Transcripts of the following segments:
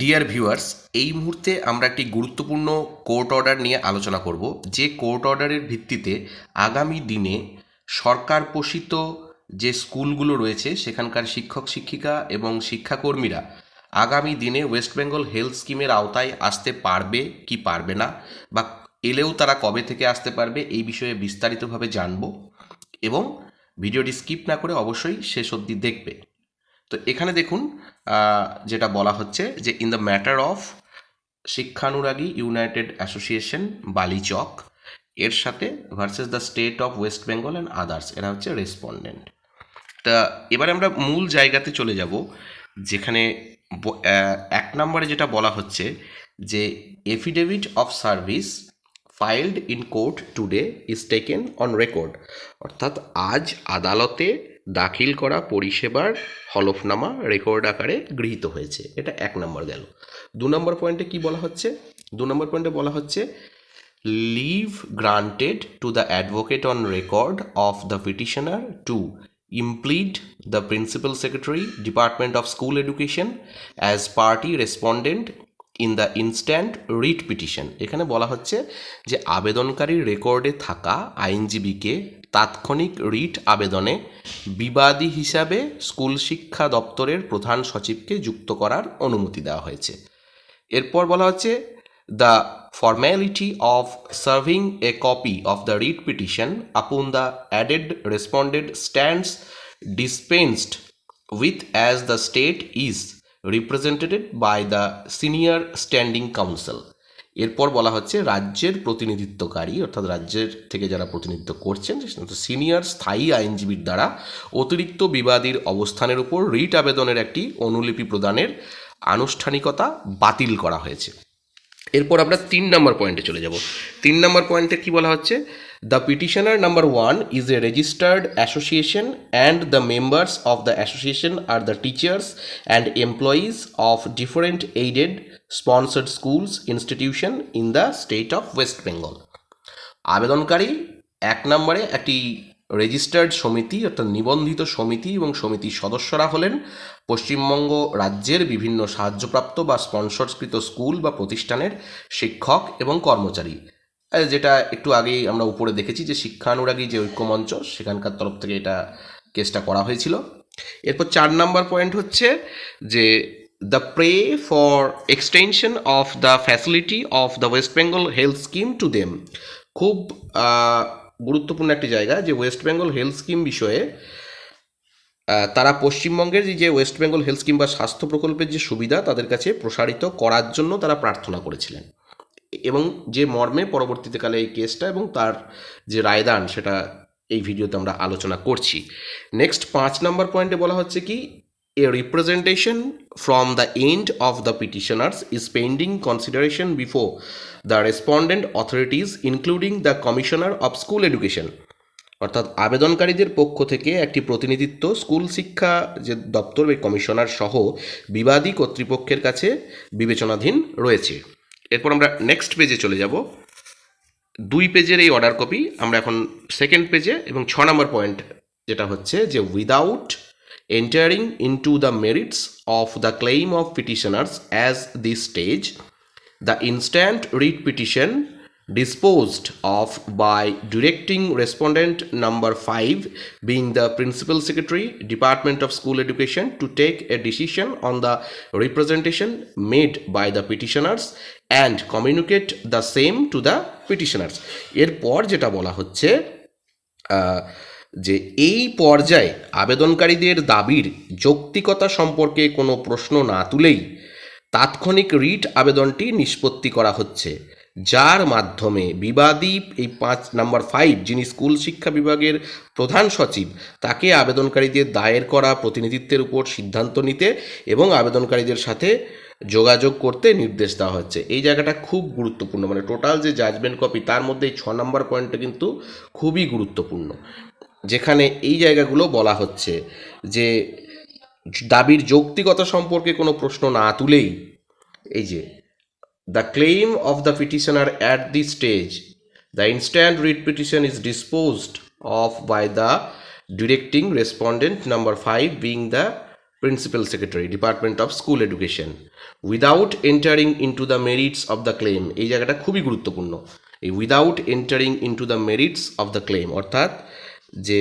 Dear viewers এই মুহূর্তে আমরা একটি গুরুত্বপূর্ণ কোর্ট অর্ডার নিয়ে আলোচনা করব। যে কোর্ট অর্ডারের ভিত্তিতে আগামী দিনে সরকার পোষিত যে স্কুলগুলো রয়েছে, সেখানকার শিক্ষক, শিক্ষিকা এবং শিক্ষাকর্মীরা আগামী দিনে ওয়েস্ট বেঙ্গল হেলথ স্কিমের আওতায় আসতে পারবে কি পারবে না বা এলেও তারা কবে থেকে আসতে পারবে, এই বিষয়ে বিস্তারিতভাবে জানব এবং ভিডিওটি স্কিপ না করে অবশ্যই শেষ অবধি দেখবে। তো এখানে দেখুন যেটা বলা হচ্ছে যে in the matter of শিক্ষানুরাগী United association Balichak এর সাথে versus the state of West Bengal and others এরা হচ্ছে রেসপন্ডেন্ট তা এবারে আমরা মূল জায়গাতে চলে যাব, যেখানে এক নম্বরে যেটা বলা হচ্ছে যে affidavit of service filed in court today is taken on record অর্থাৎ আজ আদালতে দাখিল করা পরিষেবার হলফনামা রেকর্ড আকারে গৃহীত হয়েছে। এটা এক নম্বর গেল। দু নম্বর পয়েন্টে কি বলা হচ্ছে? দু নম্বর পয়েন্টে বলা হচ্ছে leave granted to the advocate on record of the petitioner to implead the principal secretary department of school education as party respondent in the instant writ petition. এখানে বলা হচ্ছে যে আবেদনকারীর রেকর্ডে থাকা আইনজীবীকে তাৎক্ষণিক রিট আবেদনে বিবাদী হিসাবে স্কুল শিক্ষা দপ্তরের প্রধান সচিবকে যুক্ত করার অনুমতি দেওয়া হয়েছে। এরপর বলা হচ্ছে the formality of serving a copy of the writ petition upon the added respondent stands dispensed with as the state is represented by the senior standing counsel এরপর বলা হচ্ছে রাজ্যের প্রতিনিধিত্বকারী, অর্থাৎ রাজ্যের থেকে যারা প্রতিনিধিত্ব করছেন সিনিয়র স্থায়ী আইনজীবীর দ্বারা অতিরিক্ত বিবাদীর অবস্থানের উপর রিট আবেদনের একটি অনুলিপি প্রদানের আনুষ্ঠানিকতা বাতিল করা হয়েছে। এরপর আমরা তিন নম্বর পয়েন্টে চলে যাব। তিন নম্বর পয়েন্টে কি বলা হচ্ছে? The petitioner number one is a registered association and the members of the association are the teachers and employees of different aided sponsored schools institution in the state of West Bengal আবেদনকারী এক নম্বরে একটি registered সমিতি অর্থাৎ নিবন্ধিত সমিতি এবং সমিতির সদস্যরা হলেন পশ্চিমবঙ্গ রাজ্যের বিভিন্ন সাহায্যপ্রাপ্ত বা স্পন্সরকৃত স্কুল বা প্রতিষ্ঠানের শিক্ষক এবং কর্মচারী। যেটা একটু আগেই আমরা উপরে দেখেছি যে শিক্ষানুরাগী যে ঐক্যমঞ্চ, সেখানকার তরফ থেকে এটা কেসটা করা হয়েছিল। এরপর চার নাম্বার পয়েন্ট হচ্ছে যে the pray for extension of the facility of the West Bengal health scheme to them খুব গুরুত্বপূর্ণ একটি জায়গা যে ওয়েস্ট বেঙ্গল হেলথ স্কিম বিষয়ে তারা পশ্চিমবঙ্গের যে- ওয়েস্ট বেঙ্গল হেলথ স্কিম বা স্বাস্থ্য প্রকল্পের যে সুবিধা তাদের কাছে প্রসারিত করার জন্য তারা প্রার্থনা করেছিলেন। এবং যে মর্মে পরবর্তীতে কালে এই কেসটা এবং তার যে রায়দান সেটা এই ভিডিওতে আমরা আলোচনা করছি। নেক্সট পাঁচ নম্বর পয়েন্টে বলা হচ্ছে কি a representation from the end of the petitioners is pending consideration before the respondent authorities including the commissioner of school education অর্থাৎ আবেদনকারীদের পক্ষ থেকে একটি প্রতিনিধিত্ব স্কুল শিক্ষা যে দপ্তর বা কমিশনার সহ বিবাদী কর্তৃপক্ষের কাছে বিবেচনাধীন রয়েছে। এরপর আমরা নেক্সট পেজে চলে যাব। দুই পেজের এই অর্ডার কপি আমরা এখন সেকেন্ড পেজে এবং ছ নম্বর পয়েন্ট যেটা হচ্ছে যে without entering into the merits of the claim of petitioners as this stage the instant writ petition disposed of by directing respondent number 5 being the principal secretary department of school education to take a decision on the representation made by the petitioners and communicate the same to the petitioners এরপর যেটা বলা হচ্ছে যে এই পর্যায়ে আবেদনকারীদের দাবির যৌক্তিকতা সম্পর্কে কোনো প্রশ্ন না তুলেই তাৎক্ষণিক রিট আবেদনটি নিষ্পত্তি করা হচ্ছে যার মাধ্যমে বিবাদী এই পাঁচ নাম্বার ফাইভ যিনি স্কুল শিক্ষা বিভাগের প্রধান সচিব, তাকে আবেদনকারীদের দায়ের করা, প্রতিনিধিত্বের উপর সিদ্ধান্ত নিতে এবং আবেদনকারীদের সাথে যোগাযোগ করতে নির্দেশ দেওয়া হচ্ছে এই জায়গাটা খুব গুরুত্বপূর্ণ। মানে টোটাল যে জাজমেন্ট কপি তার মধ্যে এই ছ নম্বর পয়েন্টটা কিন্তু খুবই গুরুত্বপূর্ণ। যেখানে এই জায়গাগুলো বলা হচ্ছে যে, দাবির যৌক্তিকতা সম্পর্কে কোনো প্রশ্ন না তুলেই, এই যে the claim of the petitioner at the stage the instant writ petition is disposed of by the directing respondent number five being the principal secretary department of school education without entering into the merits of the claim এই জায়গাটা খুবই গুরুত্বপূর্ণ। এই without entering into the merits of the claim অর্থাৎ যে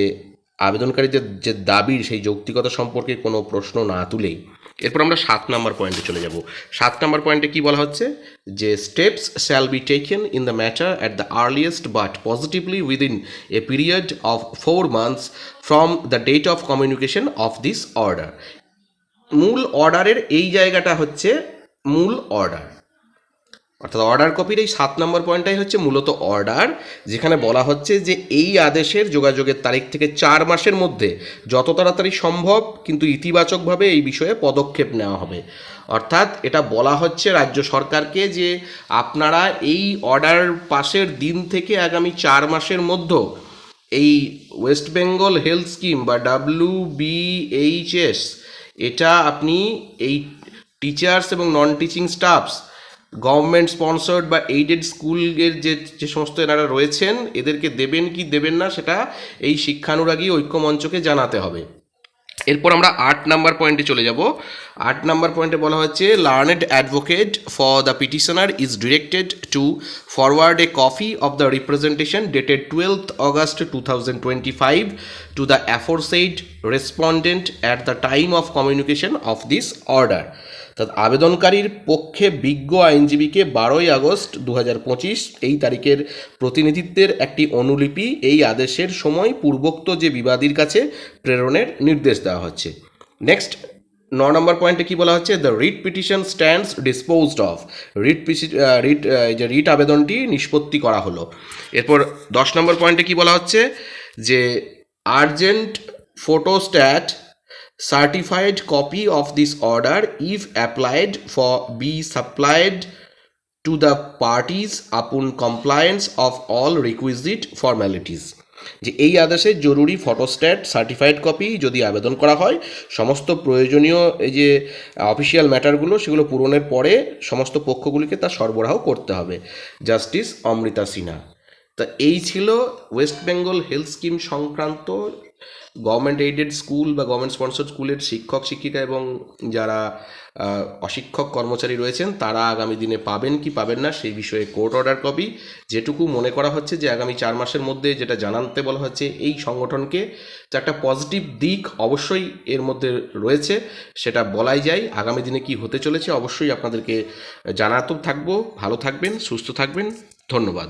আবেদনকারীদের যে দাবির, সেই যৌক্তিকতা সম্পর্কে কোনো প্রশ্ন না তুলেই এরপর আমরা সাত নাম্বার পয়েন্টে চলে যাব। সাত নাম্বার পয়েন্টে কি বলা হচ্ছে? যে steps shall be taken in the matter at the earliest but positively within a period of four months from the date of communication of this order মূল অর্ডারের এই জায়গাটা হচ্ছে মূল অর্ডার অর্থাৎ অর্ডার কপির এই সাত নম্বর পয়েন্টটাই হচ্ছে মূলত অর্ডার যেখানে বলা হচ্ছে যে এই আদেশের যোগাযোগের তারিখ থেকে চার মাসের মধ্যে যত তাড়াতাড়ি সম্ভব কিন্তু ইতিবাচকভাবে এই বিষয়ে পদক্ষেপ নেওয়া হবে। অর্থাৎ এটা বলা হচ্ছে রাজ্য সরকারকে যে আপনারা এই অর্ডার পাশের দিন থেকে আগামী চার মাসের মধ্যে এই ওয়েস্ট বেঙ্গল হেলথ স্কিম বা ডাব্লিউ বিএইচএস এটা আপনি এই টিচার্স এবং non teaching staffs government sponsored বা এইডেড স্কুলের যে যে সমস্ত এনারা রয়েছেন, এদেরকে দেবেন কি দেবেন না সেটা এই শিক্ষানুরাগী ঐক্যমঞ্চকে জানাতে হবে। এরপর আমরা আট নাম্বার পয়েন্টে চলে যাব। আট নাম্বার পয়েন্টে বলা হচ্ছে learned advocate for the petitioner is directed to forward a copy of the representation dated twelfth August two thousand twenty five to the aforesaid respondent at the time of communication of this order অর্থাৎ আবেদনকারীর পক্ষে বিজ্ঞ আইনজীবীকে বারোই August দু এই তারিখের প্রতিনিধিত্বের একটি অনুলিপি এই আদেশের সময় পূর্বোক্ত যে বিবাদীর কাছে প্রেরণের নির্দেশ দেওয়া হচ্ছে। নেক্সট ন নম্বর পয়েন্টে কি বলা হচ্ছে? The writ petition stands disposed of writ writ যে রিট আবেদনটি নিষ্পত্তি করা হলো। এরপর দশ নম্বর পয়েন্টে কি বলা হচ্ছে? যে urgent photostat certified copy of this order, if applied for, be supplied to the parties upon compliance of all requisite formalities. যে এই আদেশে জরুরি ফটোস্ট্যাট সার্টিফাইড কপি যদি আবেদন করা হয়, সমস্ত প্রয়োজনীয় এই যে অফিসিয়াল ম্যাটারগুলো সেগুলো পূরণের পরে সমস্ত পক্ষগুলিকে তা সরবরাহ করতে হবে। জাস্টিস অমৃতা সিনহা। তা এই ছিল ওয়েস্ট বেঙ্গল হেলথ স্কিম সংক্রান্ত গভর্নমেন্ট এইডেড স্কুল বা গভর্নমেন্ট স্পন্সর স্কুলের শিক্ষক, শিক্ষিকা এবং যারা অশিক্ষক কর্মচারী রয়েছেন, তারা আগামী দিনে পাবেন কি পাবেন না সেই বিষয়ে কোর্ট অর্ডার কপি যেটুকু মনে করা হচ্ছে যে আগামী চার মাসের মধ্যে যেটা জানাতে বলা হচ্ছে এই সংগঠনকে যে একটা পজিটিভ দিক অবশ্যই এর মধ্যে রয়েছে, সেটা বলাই যায়। আগামী দিনে কি হতে চলেছে অবশ্যই আপনাদেরকে জানাতেও থাকব। ভালো থাকবেন, সুস্থ থাকবেন। ধন্যবাদ।